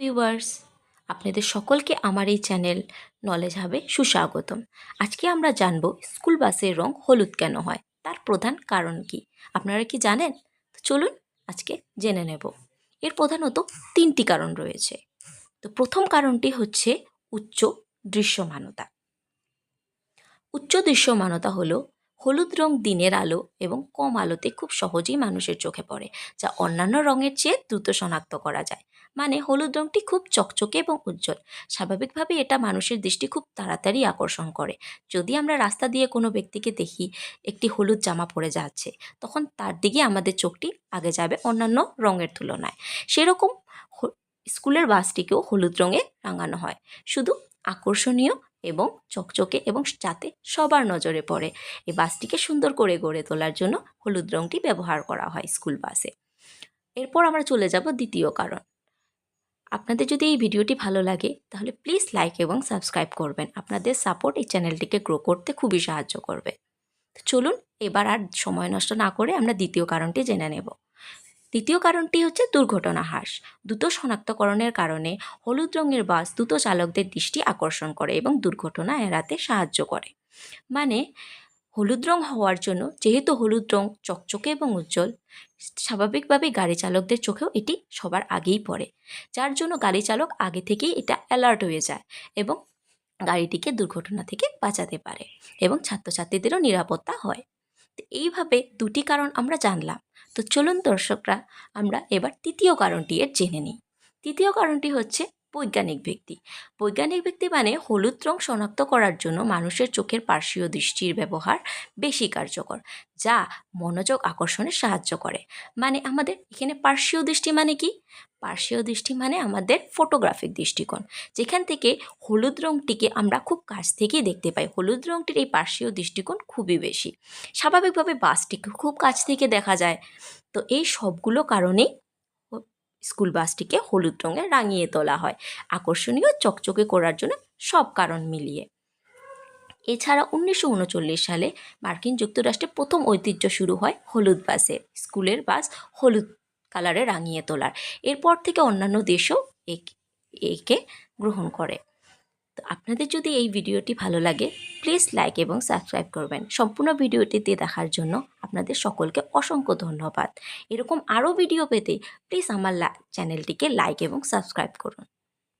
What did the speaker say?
Viewers, আপনাদের সকলকে আমার এই চ্যানেল নলেজ হবে সুস্বাগতম। আজকে আমরা জানব স্কুল বাসের রং হলুদ কেন হয়? তার প্রধান কারণ কি? আপনারা কি জানেন? তো চলুন আজকে জেনে নেব। এর প্রধানত তিনটি কারণ রয়েছে। তো প্রথম কারণটি হচ্ছে উচ্চ দৃশ্যমানতা। উচ্চ দৃশ্যমানতা হলো হলুদ রং দিনের আলো এবং কম আলোতে খুব সহজেই মানুষের চোখে পড়ে, যা অন্যান্য রঙের চেয়ে দ্রুত শনাক্ত করা যায়। মানে হলুদ রঙটি খুব চকচকে এবং উজ্জ্বল। স্বাভাবিকভাবে এটা মানুষের দৃষ্টি খুব তাড়াতাড়ি আকর্ষণ করে। যদি আমরা রাস্তা দিয়ে কোনো ব্যক্তিকে দেখি একটি হলুদ জামা পরে যাচ্ছে, তখন তার দিকে আমাদের চোখটি আগে যাবে অন্যান্য রঙের তুলনায়। সেরকম স্কুলের বাসটিকেও হলুদ রঙে রাঙানো হয়। শুধু আকর্ষণীয় এবং চকচকে এবং যাতে সবার নজরে পড়ে। এই বাসটিকে সুন্দর করে গড়ে তোলার জন্য হলুদ রঙটি ব্যবহার করা হয় স্কুল বাসে। এরপর আমরা চলে যাব দ্বিতীয় কারণ। আপনাদের যদি এই ভিডিওটি ভালো লাগে, তাহলে প্লিজ লাইক এবং সাবস্ক্রাইব করবেন। আপনাদের সাপোর্ট এই চ্যানেলটিকে গ্রো করতে খুবই সাহায্য করবে। চলুন, এবার আর সময় নষ্ট না করে আমরা দ্বিতীয় কারণটি জেনে নেব। দ্বিতীয় কারণটি হচ্ছে দুর্ঘটনা হ্রাস। দ্রুত শনাক্তকরণের কারণে হলুদ রঙের বাস দ্রুত চালকদের দৃষ্টি আকর্ষণ করে এবং দুর্ঘটনা এড়াতে সাহায্য করে। মানে হলুদ রং হওয়ার জন্য যেহেতু হলুদ রং চকচকে এবং উজ্জ্বল স্বাভাবিকভাবেই গাড়ি চালকদের চোখেও এটি সবার আগেই পড়ে। যার জন্য গাড়ি চালক আগে থেকেই এটা অ্যালার্ট হয়ে যায় এবং গাড়িটিকে দুর্ঘটনা থেকে বাঁচাতে পারে এবং ছাত্রছাত্রীদেরও নিরাপত্তা হয়। তো এইভাবে দুটি কারণ আমরা জানলাম। তো চলুন দর্শকরা, আমরা এবার তৃতীয় কারণটি এর জেনে নিই। তৃতীয় কারণটি হচ্ছে বৈজ্ঞানিক ব্যক্তি। বৈজ্ঞানিক ব্যক্তি মানে হলুদ রং শনাক্ত করার জন্য মানুষের চোখের পার্শ্বীয় দৃষ্টির ব্যবহার বেশি কার্যকর, যা মনোযোগ আকর্ষণে সাহায্য করে। মানে আমাদের এখানে পার্শ্বীয় দৃষ্টি মানে কি? পার্শ্বীয় দৃষ্টি মানে আমাদের ফটোগ্রাফিক দৃষ্টিকোণ, যেখান থেকে হলুদ রংটিকে আমরা খুব কাছ থেকেই দেখতে পাই। হলুদ রংটির এই পার্শ্বীয় দৃষ্টিকোণ খুবই বেশি। স্বাভাবিকভাবে বাসটিকে খুব কাছ থেকে দেখা যায়। তো এই সবগুলো কারণেই স্কুল বাসটিকে হলুদ রঙে রাঙিয়ে তোলা হয়। আকর্ষণীয় চকচকে করার জন্য সব কারণ মিলিয়ে। এছাড়া উনিশশো উনচল্লিশ সালে মার্কিন যুক্তরাষ্ট্রে প্রথম ঐতিহ্য শুরু হয় হলুদ বাসে। স্কুলের বাস হলুদ কালারে রাঙিয়ে তোলার। এরপর থেকে অন্যান্য দেশও এক- গ্রহণ করে। আপনাদের যদি এই ভিডিওটি ভালো লাগে প্লিজ লাইক এবং সাবস্ক্রাইব করবেন। সম্পূর্ণ ভিডিওটিতে দেখার জন্য আপনাদের সকলকে অসংখ্য ধন্যবাদ। এরকম আরও ভিডিও পেতে প্লিজ আমার চ্যানেলটিকে লাইক এবং সাবস্ক্রাইব করুন।